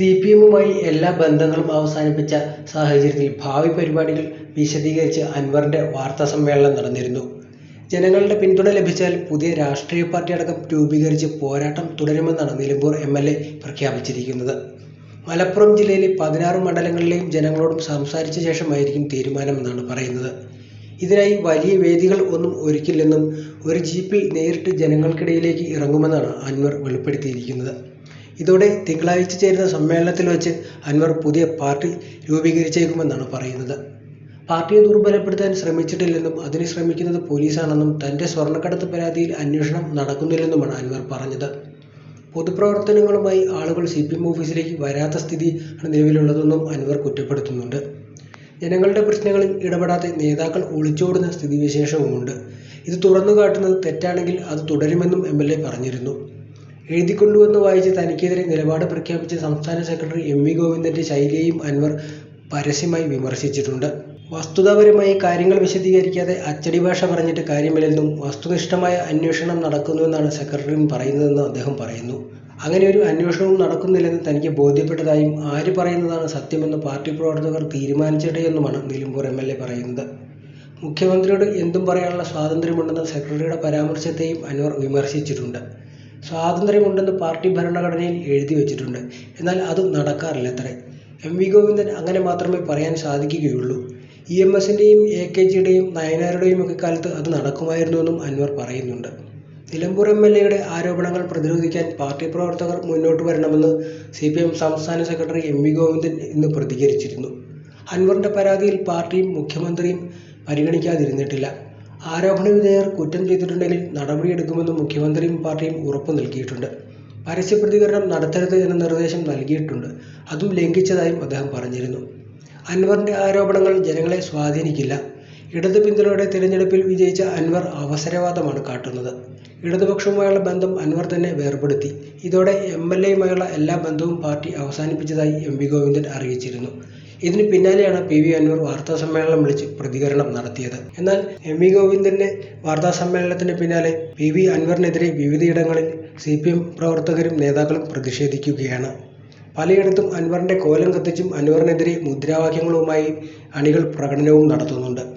C P എമ്മുമായി എല്ലാ ബന്ധങ്ങളും അവസാനിപ്പിച്ച സാഹചര്യത്തിൽ ഭാവി പരിപാടികൾ വിശദീകരിച്ച് അൻവറിന്റെ വാർത്താ സമ്മേളനം നടന്നിരുന്നു. ജനങ്ങളുടെ പിന്തുണ ലഭിച്ചാൽ പുതിയ രാഷ്ട്രീയ പാർട്ടി അടക്കം രൂപീകരിച്ച് പോരാട്ടം തുടരുമെന്നാണ് നിലമ്പൂർ എം എൽ എ പ്രഖ്യാപിച്ചിരിക്കുന്നത്. മലപ്പുറം ജില്ലയിലെ പതിനാറ് മണ്ഡലങ്ങളിലെയും ജനങ്ങളോടും സംസാരിച്ച ശേഷമായിരിക്കും തീരുമാനമെന്നാണ് പറയുന്നത്. ഇതിനായി വലിയ വേദികൾ ഒന്നും ഒരുക്കില്ലെന്നും ഒരു ജീപ്പിൽ നേരിട്ട് ജനങ്ങൾക്കിടയിലേക്ക് ഇറങ്ങുമെന്നാണ് അൻവർ വെളിപ്പെടുത്തിയിരിക്കുന്നത്. ഇതോടെ തിങ്കളാഴ്ച ചേരുന്ന സമ്മേളനത്തിൽ വെച്ച് അൻവർ പുതിയ പാർട്ടി രൂപീകരിച്ചേക്കുമെന്നാണ് പറയുന്നത്. പാർട്ടിയെ ദുർബലപ്പെടുത്താൻ ശ്രമിച്ചിട്ടില്ലെന്നും അതിന് ശ്രമിക്കുന്നത് പോലീസാണെന്നും തന്റെ സ്വർണക്കടത്ത് പരാതിയിൽ അന്വേഷണം നടക്കുന്നില്ലെന്നുമാണ് അൻവർ പറഞ്ഞത്. പൊതുപ്രവർത്തനങ്ങളുമായി ആളുകൾ സി പി എം ഓഫീസിലേക്ക് വരാത്ത സ്ഥിതിയാണ് നിലവിലുള്ളതെന്നും അൻവർ കുറ്റപ്പെടുത്തുന്നുണ്ട്. ജനങ്ങളുടെ പ്രശ്നങ്ങളിൽ ഇടപെടാതെ നേതാക്കൾ ഒളിച്ചോടുന്ന സ്ഥിതിവിശേഷവുമുണ്ട്. ഇത് തുറന്നുകാട്ടുന്നത് തെറ്റാണെങ്കിൽ അത് തുടരുമെന്നും എംഎൽഎ പറഞ്ഞിരുന്നു. എഴുതിക്കൊണ്ടുവന്ന് വായിച്ച് തനിക്കെതിരെ നിലപാട് പ്രഖ്യാപിച്ച സംസ്ഥാന സെക്രട്ടറി എം. വി. ഗോവിന്ദന്റെ ശൈലിയെയും അൻവർ പരസ്യമായി വിമർശിച്ചിട്ടുണ്ട്. വസ്തുതാപരമായി കാര്യങ്ങൾ വിശദീകരിക്കാതെ അച്ചടി ഭാഷ പറഞ്ഞിട്ട് കാര്യമില്ലെന്നും വസ്തുനിഷ്ഠമായ അന്വേഷണം നടക്കുന്നുവെന്നാണ് സെക്രട്ടറിയും പറയുന്നതെന്ന് അദ്ദേഹം പറയുന്നു. അങ്ങനെ ഒരു അന്വേഷണവും നടക്കുന്നില്ലെന്ന് തനിക്ക് ബോധ്യപ്പെട്ടതായും ആര് പറയുന്നതാണ് സത്യമെന്ന് പാർട്ടി പ്രവർത്തകർ തീരുമാനിച്ചോട്ടെയെന്നുമാണ് നിലമ്പൂർ എംഎൽഎ പറയുന്നത്. മുഖ്യമന്ത്രിയോട് എന്തും പറയാനുള്ള സ്വാതന്ത്ര്യമുണ്ടെന്ന സെക്രട്ടറിയുടെ പരാമർശത്തെയും അൻവർ വിമർശിച്ചിട്ടുണ്ട്. സ്വാതന്ത്ര്യമുണ്ടെന്ന് പാർട്ടി ഭരണഘടനയിൽ എഴുതി വെച്ചിട്ടുണ്ട് എന്നാൽ അത് നടക്കാറില്ലത്രേ. എം. വി. ഗോവിന്ദൻ അങ്ങനെ മാത്രമേ പറയാൻ സാധിക്കുകയുള്ളൂ. ഇ. എം. എസിന്റെയും എ. കെ. ജിയുടെയും നയനാരുടെയുമൊക്കെ കാലത്ത് അത് നടക്കുമായിരുന്നുവെന്നും അൻവർ പറയുന്നുണ്ട്. നിലമ്പൂർ എംഎൽഎയുടെ ആരോപണങ്ങൾ പ്രതിരോധിക്കാൻ പാർട്ടി പ്രവർത്തകർ മുന്നോട്ട് വരണമെന്ന് സിപിഎം സംസ്ഥാന സെക്രട്ടറി എം. വി. ഗോവിന്ദൻ ഇന്ന് പ്രതികരിച്ചിരുന്നു. അൻവറിന്റെ പരാതിയിൽ പാർട്ടിയും മുഖ്യമന്ത്രിയും പരിഗണിക്കാതിരുന്നിട്ടില്ല. ആരോപണവിധേയർ കുറ്റം ചെയ്തിട്ടുണ്ടെങ്കിൽ നടപടിയെടുക്കുമെന്ന് മുഖ്യമന്ത്രിയും പാർട്ടിയും ഉറപ്പു നൽകിയിട്ടുണ്ട്. പരസ്യപ്രതികരണം നടത്തരുത് എന്ന നിർദ്ദേശം നൽകിയിട്ടുണ്ട്. അതും ലംഘിച്ചതായും അദ്ദേഹം പറഞ്ഞിരുന്നു. അൻവറിന്റെ ആരോപണങ്ങൾ ജനങ്ങളെ സ്വാധീനിക്കില്ല. ഇടതു പിന്തുണയുടെ തിരഞ്ഞെടുപ്പിൽ വിജയിച്ച അൻവർ അവസരവാദമാണ് കാട്ടുന്നത്. ഇടതുപക്ഷവുമായുള്ള ബന്ധം അൻവർ തന്നെ വേർപെടുത്തി. ഇതോടെ എം എൽ എയുമായുള്ള എല്ലാ ബന്ധവും പാർട്ടി അവസാനിപ്പിച്ചതായി എം. വി. ഗോവിന്ദൻ അറിയിച്ചിരുന്നു. ഇതിന് പിന്നാലെയാണ് പി. വി. വാർത്താ സമ്മേളനം വിളിച്ച് പ്രതികരണം നടത്തിയത്. എന്നാൽ എം. വി. ഗോവിന്ദന്റെ വാർത്താസമ്മേളനത്തിന് പിന്നാലെ പി. വി. അൻവറിനെതിരെ വിവിധയിടങ്ങളിൽ സി പി എം പ്രവർത്തകരും നേതാക്കളും പ്രതിഷേധിക്കുകയാണ്. പലയിടത്തും അൻവറിന്റെ കോലം കത്തിച്ചും അൻവറിനെതിരെ മുദ്രാവാക്യങ്ങളുമായി അണികൾ പ്രകടനവും നടത്തുന്നുണ്ട്.